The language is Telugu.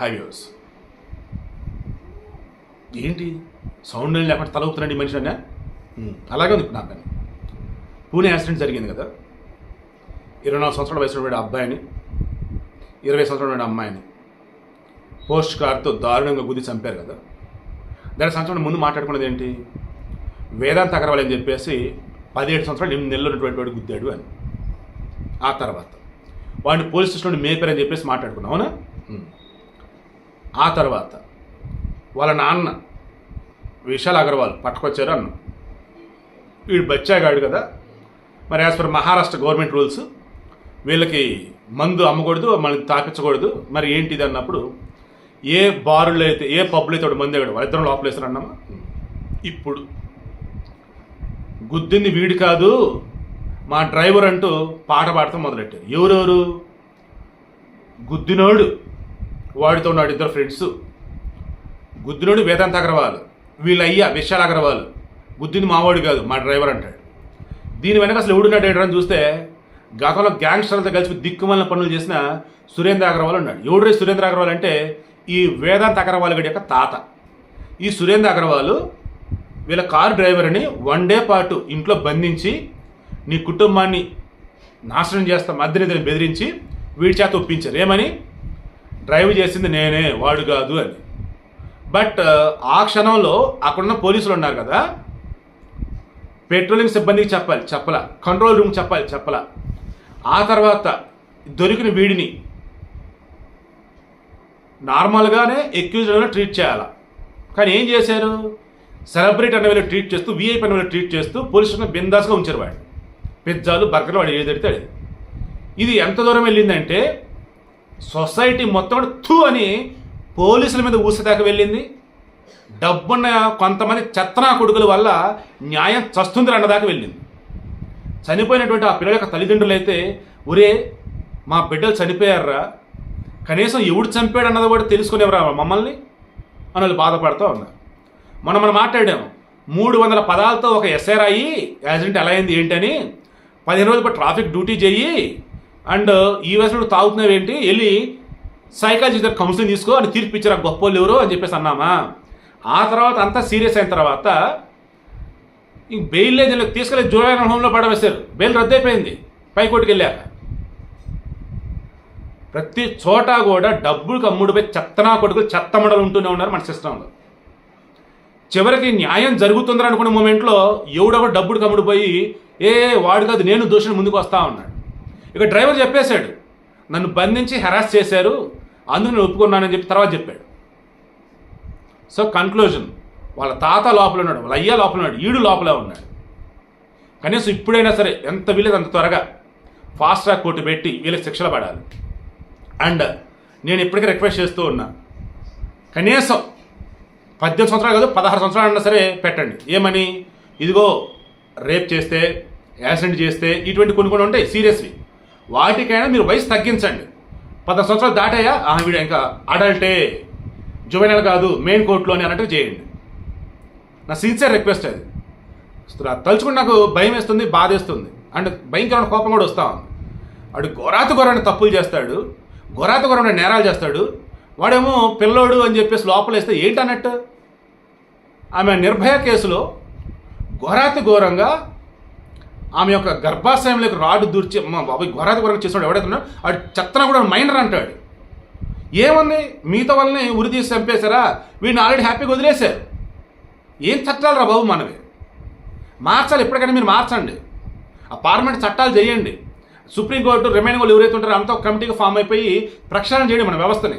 హైవేస్ ఏంటి? సౌండ్ లేకుండా తల ఊపుతున్నాడు ఈ మనిషి అన్నా? ఉమ్, అలాగే ఉంది నాకు కానీ పూణే యాక్సిడెంట్ జరిగింది కదా. ఇరవై నాలుగు సంవత్సరాల వయసు ఉన్న అబ్బాయిని ఇరవై సంవత్సరాల అమ్మాయిని పోస్ట్ కార్తో దారుణంగా గుద్ది చంపారు కదా. దాని సంవత్సరం ముందు మాట్లాడుకున్నది ఏంటి? వేదాంత అగర్వాల్ అని చెప్పేసి పదిహేడు సంవత్సరాలు ఎనిమిది నెలలు ఉన్నటువంటి వాడు గుద్దాడు అని. ఆ తర్వాత వాడిని పోలీస్ స్టేషన్లో మేపారని చెప్పేసి మాట్లాడుకున్నాం అవునా? ఉమ్. ఆ తర్వాత వాళ్ళ నాన్న విశాల్ అగర్వాల్ పట్టుకొచ్చారు అన్న. వీడు బచ్చాగాడు కదా. మరి as per Maharashtra government rules వీళ్ళకి మందు అమ్మకూడదు మనకి తాపించకూడదు మరి ఏంటిది అన్నప్పుడు ఏ బారులో అయితే ఏ పబ్లో అయితే వాడు మందు ఎగడు వాళ్ళిద్దరం లోపలేస్తారు అన్నమా? ఇప్పుడు గుద్దింది వీడు కాదు మా డ్రైవర్ అంటూ పాట పాడటం మొదలెట్టారు. ఎవరెవరు? గుద్దినోడు. వాడితో ఉన్నాడు ఇద్దరు ఫ్రెండ్స్ గుద్దునుడు వేదాంత అగర్వాల్ వీళ్ళ అయ్యా విశాల్ అగర్వాల్. గుద్దింది మావాడు కాదు మా డ్రైవర్ అంటాడు. దీని వెనక అసలు ఎవడున్నాడు అని చూస్తే గతంలో గ్యాంగ్స్టర్లతో కలిసి దిక్కుమల్ల పనులు చేసిన సురేంద్ర అగర్వాల్ ఉన్నాడు. ఎవడు సురేంద్ర అగర్వాల్ అంటే ఈ వేదాంత అగర్వాల్ గడి యొక్క తాత. ఈ సురేంద్ర అగర్వాల్ వీళ్ళ కారు డ్రైవర్ని వన్ డే పాటు ఇంట్లో బంధించి నీ కుటుంబాన్ని నాశనం చేస్తా మధ్యనిధిని బెదిరించి వీడి చేత ఒప్పించారు. ఏమని? డ్రైవ్ చేసింది నేనే వాడు కాదు అని. బట్ ఆ క్షణంలో అక్కడున్న పోలీసులు ఉన్నారు కదా? పెట్రోలింగ్ సిబ్బందికి చెప్పాలి చెప్పలా. కంట్రోల్ రూమ్ చెప్పాలి చెప్పలా. ఆ తర్వాత దొరికిన వీడిని నార్మల్గానే ఎక్యూజ్డ్గా ట్రీట్ చేయాలి? కానీ ఏం చేశారు? సెలబ్రిటీ అనే వాళ్ళు ట్రీట్ చేస్తూ వీఐపీ అనే వాళ్ళు ట్రీట్ చేస్తూ పోలీసులను బిందాస్గా ఉంచారు వాడు పిజ్జాలు బర్గర్లు వాడు ఏది ఇది ఎంత దూరం వెళ్ళిందంటే సొసైటీ మొత్తం థూ అని పోలీసుల మీద ఊసేదాకా వెళ్ళింది. డబ్బున్న కొంతమంది చెత్తనా కొడుకుల వల్ల న్యాయం చస్తుంది అన్నదాకా వెళ్ళింది. చనిపోయినటువంటి ఆ పిల్లల యొక్క తల్లిదండ్రులు అయితే ఒరే మా బిడ్డలు చనిపోయారా కనీసం ఎవడు చంపాడు అన్నది కూడా తెలుసుకునేవరా మమ్మల్ని? అని వాళ్ళు బాధపడుతూ ఉన్నారు. మనం మనం మాట్లాడాము మూడు వందల పదాలతో ఒక ఎస్ఐ రాయి యాక్సిడెంట్ ఎలా అయింది ఏంటని పదిహేను రోజులు ట్రాఫిక్ డ్యూటీ చేయి అండ్ ఈ వయసులో తాగుతున్నావు ఏంటి? వెళ్ళి సైకాలజీ దగ్గర కౌన్సిలింగ్ తీసుకో అని తీర్పు ఇచ్చారు గొప్ప వాళ్ళు ఎవరు అని చెప్పేసి అన్నామా? ఆ తర్వాత అంతా సీరియస్ అయిన తర్వాత ఇంక బెయిల్ లేదు వీళ్ళకి తీసుకెళ్ళి జూలై హోంలో పడవేశారు. బెయిల్ రద్దయిపోయింది. పైకోటికి వెళ్ళాక. ప్రతి చోట కూడా డబ్బులకు అమ్ముడిపై చెత్తనా కొడుకులు చెత్తమడలు ఉంటూనే ఉన్నారు మన సిస్టంలో చివరికి న్యాయం జరుగుతుందని అనుకున్న మూమెంట్లో ఎవడొకడు డబ్బుడు కమ్ముడిపోయి ఏ వాడు కాదు నేను దోషిని ముందుకు వస్తా ఉన్నాడు ఇక డ్రైవర్ చెప్పేశాడు నన్ను బంధించి హెరాస్ చేశారు అందుకు నేను ఒప్పుకున్నానని చెప్పి తర్వాత చెప్పాడు. సో కన్క్లూజన్ వాళ్ళ తాత లోపల ఉన్నాడు వాళ్ళ అయ్య లోపల ఉన్నాడు ఈడు లోపలే ఉన్నాడు. కనీసం ఇప్పుడైనా సరే ఎంత వీలేదు అంత త్వరగా ఫాస్ట్ ట్రాక్ కోర్టు పెట్టి వీళ్ళకి శిక్షలు పడాలి. అండ్ నేను ఇప్పటికీ రిక్వెస్ట్ చేస్తూ ఉన్నా కనీసం పద్దెనిమిది సంవత్సరాలు కాదు పదహారు సంవత్సరాలు అన్నా సరే పెట్టండి. ఏమని? ఇదిగో రేప్ చేస్తే యాక్సిడెంట్ చేస్తే ఇటువంటి కొన్ని కొన్ని ఉంటాయి సీరియస్వి. వాటికైనా మీరు వయసు తగ్గించండి. పదహారు సంవత్సరాలు దాటాయా? ఆ వీడు ఇంకా అడల్టే. జువెనల్ కాదు మెయిన్ కోర్టులోని అన్నట్టు చేయండి. నా సిన్సియర్ రిక్వెస్ట్ అది. తలుచుకుంటే తలుచుకుని నాకు భయం వేస్తుంది బాధ వేస్తుంది. అండ్ భయంకరమైన కోపం కూడా వస్తా ఉంది. వాడు గొరాత గొరవని తప్పులు చేస్తాడు గొరాత గొరవని నేరాలు చేస్తాడు. వాడేమో పిల్లోడు అని చెప్పేసి లోపలేస్తే ఏంటన్నట్టు? ఆమె నిర్భయ కేసులో ఘోరాతి ఘోరంగా ఆమె యొక్క గర్భాశయంలోకి రాడు దూర్చి మా బాబు ఘోరాతి వరకు చేసినాడు ఎవడైతున్నాడు వాడు చెత్తన కూడా మైనర్ అంటాడు. ఏముంది మిగతా వాళ్ళని ఉరి తీసి చంపేశారా? వీడిని ఆల్రెడీ హ్యాపీగా వదిలేశారు. ఏం చట్టాలు రా బాబు మనవి? మార్చాలి ఎప్పటికైనా మీరు మార్చండి. ఆ పార్లమెంట్ చట్టాలు చేయండి. సుప్రీంకోర్టు రిమైనింగ్ వాళ్ళు ఎవరైతే ఉంటారో అంతా కమిటీగా ఫామ్ అయిపోయి ప్రక్షాళన చేయండి మన వ్యవస్థని.